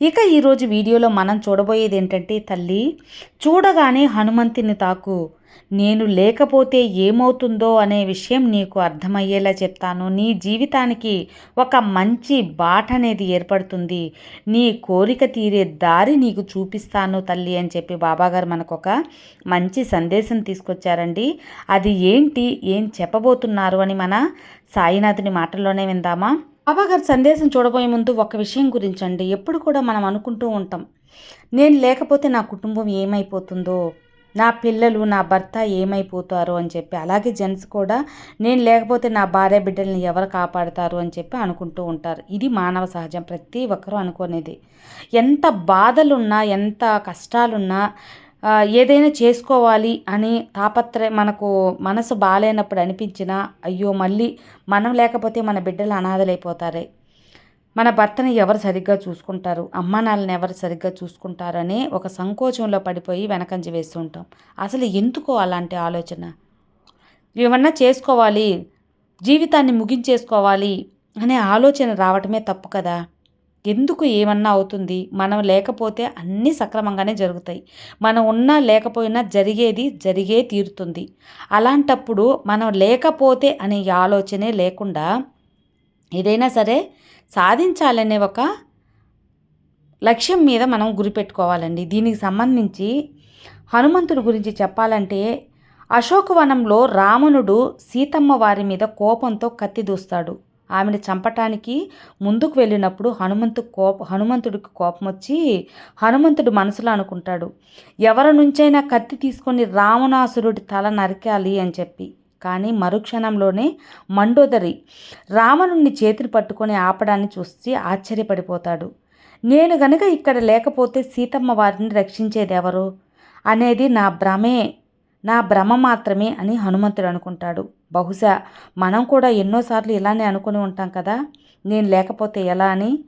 ఇక ఈరోజు వీడియోలో మనం చూడబోయేది ఏంటంటే తల్లి చూడగానే హనుమంతుని తాకు. నేను లేకపోతే ఏమవుతుందో అనే విషయం నీకు అర్థమయ్యేలా చెప్తాను. నీ జీవితానికి ఒక మంచి బాట అనేది ఏర్పడుతుంది. నీ కోరిక తీరే దారి నీకు చూపిస్తాను తల్లి అని చెప్పి బాబాగారు మనకు ఒక మంచి సందేశం తీసుకొచ్చారండి. అది ఏంటి? ఏం చెప్పబోతున్నారు అని మన సాయినాథుని మాటల్లోనే విందామా? బాబాగారి సందేశం చూడబోయే ముందు ఒక విషయం గురించి అండి ఎప్పుడు కూడా మనం అనుకుంటూ ఉంటాం నేను లేకపోతే నా కుటుంబం ఏమైపోతుందో నా పిల్లలు నా భర్త ఏమైపోతారు అని చెప్పి. అలాగే జెంట్స్ కూడా నేను లేకపోతే నా భార్య బిడ్డల్ని ఎవరు కాపాడతారు అని చెప్పి అనుకుంటూ ఉంటారు. ఇది మానవ సహజం ప్రతి ఒక్కరూ అనుకునేది. ఎంత బాధలున్నా ఎంత కష్టాలున్నా ఏదైనా చేసుకోవాలి అని తాపత్రయం మనకు మనసు బాగాలేనప్పుడు అనిపించినా అయ్యో మళ్ళీ మనం లేకపోతే మన బిడ్డలు అనాథలైపోతారే. మన భర్తని ఎవరు సరిగ్గా చూసుకుంటారు? అమ్మ నాన్నని ఎవరు సరిగ్గా చూసుకుంటారనే ఒక సంకోచంలో పడిపోయి వెనకంజ వేస్తూ ఉంటాం. అసలు ఎందుకో అలాంటి ఆలోచన? ఏమన్నా చేసుకోవాలి? జీవితాన్ని ముగించేసుకోవాలి అనే ఆలోచన రావటమే తప్పు కదా? ఎందుకు ఏమన్నా అవుతుంది? మనం లేకపోతే అన్నీ సక్రమంగానే జరుగుతాయి. మనం ఉన్నా లేకపోయినా జరిగేది జరిగే తీరుతుంది. అలాంటప్పుడు మనం లేకపోతే అనే ఆలోచనే లేకుండా ఏదైనా సరే సాధించాలనే ఒక లక్ష్యం మీద మనం గురిపెట్టుకోవాలండి దీనికి సంబంధించి హనుమంతుడి గురించి చెప్పాలంటే అశోకవనంలో రావణుడు సీతమ్మ వారి మీద కోపంతో కత్తి దూస్తాడు. ఆమెను చంపటానికి ముందుకు వెళ్ళినప్పుడు హనుమంతు కోప హనుమంతుడికి కోపం వచ్చి హనుమంతుడు మనసులో అనుకుంటాడు ఎవరి నుంచైనా కత్తి తీసుకొని రావణాసురుడి తల నరికాలి అని చెప్పి. కానీ మరుక్షణంలోనే మండోదరి రావణుణ్ణి చేతిని పట్టుకొని ఆపడాన్ని చూసి ఆశ్చర్యపడిపోతాడు. నేను గనుక ఇక్కడ లేకపోతే సీతమ్మ వారిని రక్షించేది ఎవరు? అనేది నా భ్రమే. నా భ్రమ మాత్రమే అని హనుమంతుడు అనుకుంటాడు. బహుశా మనం కూడా ఎన్నోసార్లు ఇలానే అనుకుని ఉంటాం కదా? నేను లేకపోతే ఎలా అని?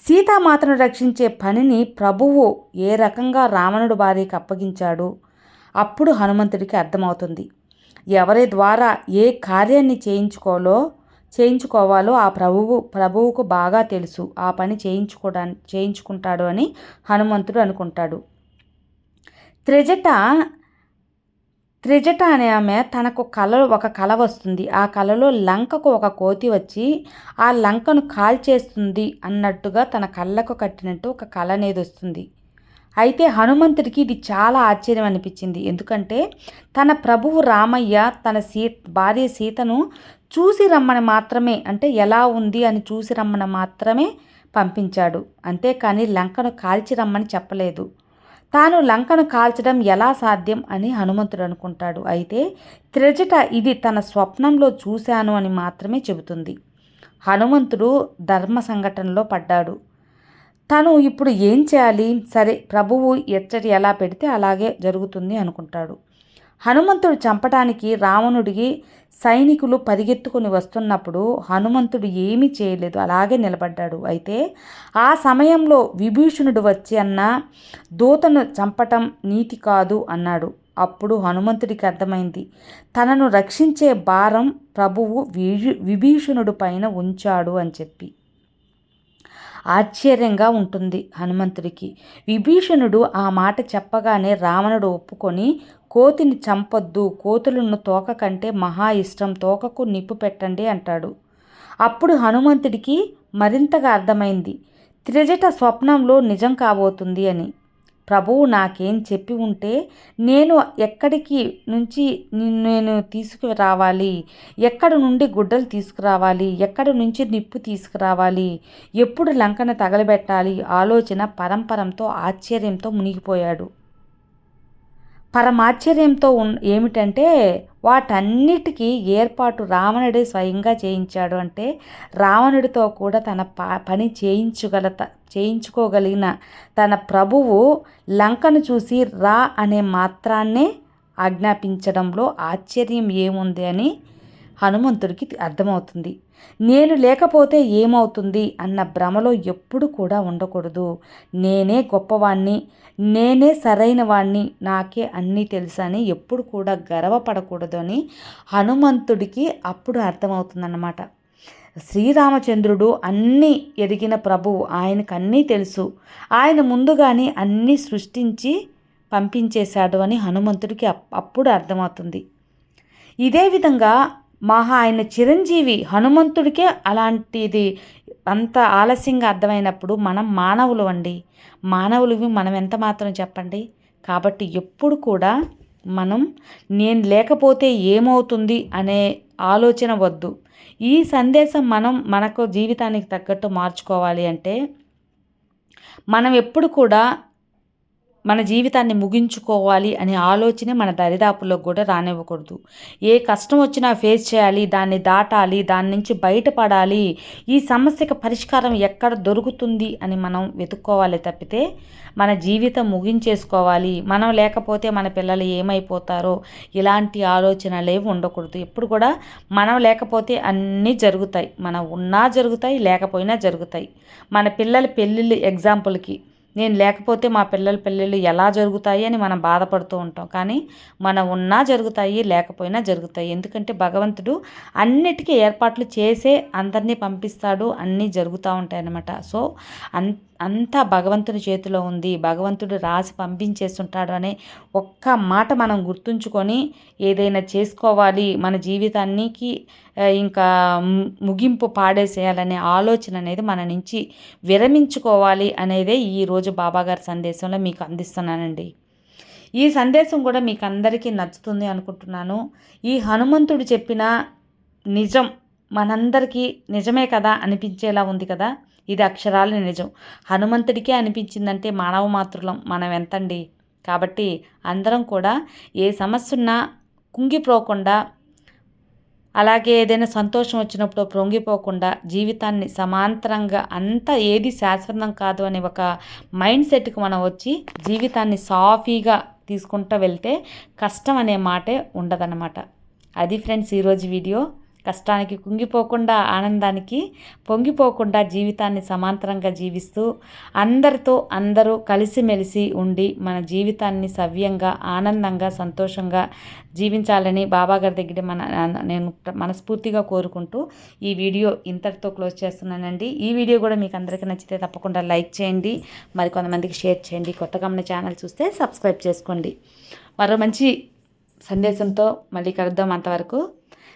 సీతామాతను రక్షించే పనిని ప్రభువు ఏ రకంగా రావణుడు భార్యకి అప్పగించాడు? అప్పుడు హనుమంతుడికి అర్థమవుతుంది. ఎవరి ద్వారా ఏ కార్యాన్ని చేయించుకోవాలో చేయించుకోవాలో ఆ ప్రభువు ప్రభువుకు బాగా తెలుసు. ఆ పని చేయించుకోడా చేయించుకుంటాడు అని హనుమంతుడు అనుకుంటాడు. త్రిజట త్రిజట అనే ఆమె తనకు కళ ఒక కళ వస్తుంది. ఆ కళలో లంకకు ఒక కోతి వచ్చి ఆ లంకను కాల్చేస్తుంది అన్నట్టుగా తన కళ్ళకు కట్టినట్టు ఒక కళ అనేది వస్తుంది. అయితే హనుమంతుడికి ఇది చాలా ఆశ్చర్యం అనిపించింది. ఎందుకంటే తన ప్రభువు రామయ్య తన సీ భార్య సీతను చూసి రమ్మని మాత్రమే అంటే ఎలా ఉంది అని చూసి రమ్మని మాత్రమే పంపించాడు. అంతేకాని లంకను కాల్చి రమ్మని చెప్పలేదు. తాను లంకను కాల్చడం ఎలా సాధ్యం అని హనుమంతుడు అనుకుంటాడు. అయితే త్రిజట ఇది తన స్వప్నంలో చూశాను అని మాత్రమే చెబుతుంది. హనుమంతుడు ధర్మ సంఘటనలో పడ్డాడు. తను ఇప్పుడు ఏం చేయాలి? సరే ప్రభువు ఎచ్చటి ఎలా పెడితే అలాగే జరుగుతుంది అనుకుంటాడు. హనుమంతుడు చంపటానికి రావణుడికి సైనికులు పరిగెత్తుకుని వస్తున్నప్పుడు హనుమంతుడు ఏమీ చేయలేదు. అలాగే నిలబడ్డాడు. అయితే ఆ సమయంలో విభీషణుడు వచ్చి అన్న దూతను చంపటం నీతి కాదు అన్నాడు. అప్పుడు హనుమంతుడికి అర్థమైంది. తనను రక్షించే భారం ప్రభువు విభీషణుడు పైన ఉంచాడు అని చెప్పి. ఆశ్చర్యంగా ఉంటుంది హనుమంతుడికి. విభీషణుడు ఆ మాట చెప్పగానే రావణుడు ఒప్పుకొని కోతిని చంపొద్దు కోతులను తోక కంటే మహా ఇష్టం తోకకు నిప్పు పెట్టండి అంటాడు. అప్పుడు హనుమంతుడికి మరింతగా అర్థమైంది త్రిజట స్వప్నంలో నిజం కాబోతుంది అని. ప్రభువు నాకేం చెప్పి ఉంటే నేను ఎక్కడికి నుంచి నేను తీసుకురావాలి? ఎక్కడి నుండి గుడ్డలు తీసుకురావాలి? ఎక్కడి నుంచి నిప్పు తీసుకురావాలి? ఎప్పుడు లంకను తగలబెట్టాలి? ఆలోచన పరంపరంతో ఆశ్చర్యంతో మునిగిపోయాడు. పరమాశ్చర్యంతో ఉన్ ఏమిటంటే వాటన్నిటికీ ఏర్పాటు రావణుడే స్వయంగా చేయించాడు. అంటే రావణుడితో కూడా తన ప పని చేయించగల చేయించుకోగలిగిన తన ప్రభువు లంకను చూసి రా అనే మాత్రాన్నే ఆజ్ఞాపించడంలో ఆశ్చర్యం ఏముంది అని హనుమంతుడికి అర్థమవుతుంది. నేను లేకపోతే ఏమవుతుంది అన్న భ్రమలో ఎప్పుడు కూడా ఉండకూడదు. నేనే గొప్పవాణ్ణి నేనే సరైన వాణ్ణి నాకే అన్నీ తెలుసని ఎప్పుడు కూడా గర్వపడకూడదు అని హనుమంతుడికి అప్పుడు అర్థమవుతుందన్నమాట. శ్రీరామచంద్రుడు అన్నీ ఎదిగిన ప్రభువు. ఆయనకు అన్నీ తెలుసు. ఆయన ముందుగానే అన్నీ సృష్టించి పంపించేశాడు అని హనుమంతుడికి అప్పుడు అర్థమవుతుంది. ఇదే విధంగా మహా ఆయన చిరంజీవి హనుమంతుడికే అలాంటిది అంత ఆలస్యంగా అర్థమైనప్పుడు మనం మానవులు అండి. మానవులవి మనం ఎంత మాత్రం చెప్పండి? కాబట్టి ఎప్పుడు కూడా మనం నేను లేకపోతే ఏమవుతుంది అనే ఆలోచన వద్దు. ఈ సందేశం మనం మనకు జీవితానికి తగ్గట్టు మార్చుకోవాలి అంటే మనం ఎప్పుడు కూడా మన జీవితాన్ని ముగించుకోవాలి అనే ఆలోచన మన దరిదాపుల్లో కూడా రానివ్వకూడదు. ఏ కష్టం వచ్చినా ఫేస్ చేయాలి దాన్ని దాటాలి దాని నుంచి బయటపడాలి. ఈ సమస్యకు పరిష్కారం ఎక్కడ దొరుకుతుంది అని మనం వెతుక్కోవాలి తప్పితే మన జీవితం ముగించేసుకోవాలి. మనం లేకపోతే మన పిల్లలు ఏమైపోతారో ఇలాంటి ఆలోచనలు ఉండకూడదు. ఎప్పుడు కూడా మనం లేకపోతే అన్నీ జరుగుతాయి. మనం ఉన్నా జరుగుతాయి లేకపోయినా జరుగుతాయి. మన పిల్లల పెళ్ళిళ్ళు ఎగ్జాంపుల్కి నేను లేకపోతే మా పిల్లల పెళ్ళిళ్ళు ఎలా జరుగుతాయి అని మనం బాధపడుతూ ఉంటాం. కానీ మనం ఉన్నా జరుగుతాయి లేకపోయినా జరుగుతాయి. ఎందుకంటే భగవంతుడు అన్నిటికీ ఏర్పాట్లు చేసే అందరినీ పంపిస్తాడు. అన్నీ జరుగుతూ ఉంటాయి అన్నమాట సో అన్ అంతా భగవంతుని చేతిలో ఉంది భగవంతుడు రాసి పంపించేస్తుంటాడు అనే ఒక్క మాట మనం గుర్తుంచుకొని ఏదైనా చేసుకోవాలి మన జీవితానికి ఇంకా ముగింపు పాడేసేయాలనే ఆలోచన అనేది మన నుంచి విరమించుకోవాలి అనేదే ఈరోజు బాబాగారి సందేశంలో మీకు అందిస్తున్నానండి. ఈ సందేశం కూడా మీకు అందరికీ నచ్చుతుంది అనుకుంటున్నాను. ఈ హనుమంతుడు చెప్పిన నిజం మనందరికీ నిజమే కదా అనిపించేలా ఉంది కదా? ఇది అక్షరాల నిజం. హనుమంతుడికే అనిపించిందంటే మానవ మాతృలం. మనం ఎంతండి? కాబట్టి అందరం కూడా ఏ సమస్య ఉన్నా కుంగిపోకుండా అలాగే ఏదైనా సంతోషం వచ్చినప్పుడు పొంగిపోకుండా జీవితాన్ని సమాంతరంగా అంతా ఏది శాశ్వతం కాదు అనే ఒక మైండ్ సెట్కి మనం వచ్చి జీవితాన్ని సాఫీగా తీసుకుంటూ వెళ్తే కష్టం అనే మాటే ఉండదన్నమాట. అది ఫ్రెండ్స్ ఈరోజు వీడియో. కష్టానికి కుంగిపోకుండా ఆనందానికి పొంగిపోకుండా జీవితాన్ని సమాంతరంగా జీవిస్తూ అందరితో అందరూ కలిసిమెలిసి ఉండి మన జీవితాన్ని సవ్యంగా ఆనందంగా సంతోషంగా జీవించాలని బాబాగారి దగ్గర మన నేను మనస్ఫూర్తిగా కోరుకుంటూ ఈ వీడియో ఇంతటితో క్లోజ్ చేస్తున్నానండి. ఈ వీడియో కూడా మీకు అందరికీ నచ్చితే తప్పకుండా లైక్ చేయండి మరి కొంతమందికి షేర్ చేయండి. కొత్తగా మన ఛానల్ చూస్తే సబ్స్క్రైబ్ చేసుకోండి. మరో మంచి సందేశంతో మళ్ళీ కలుద్దాం అంతవరకు.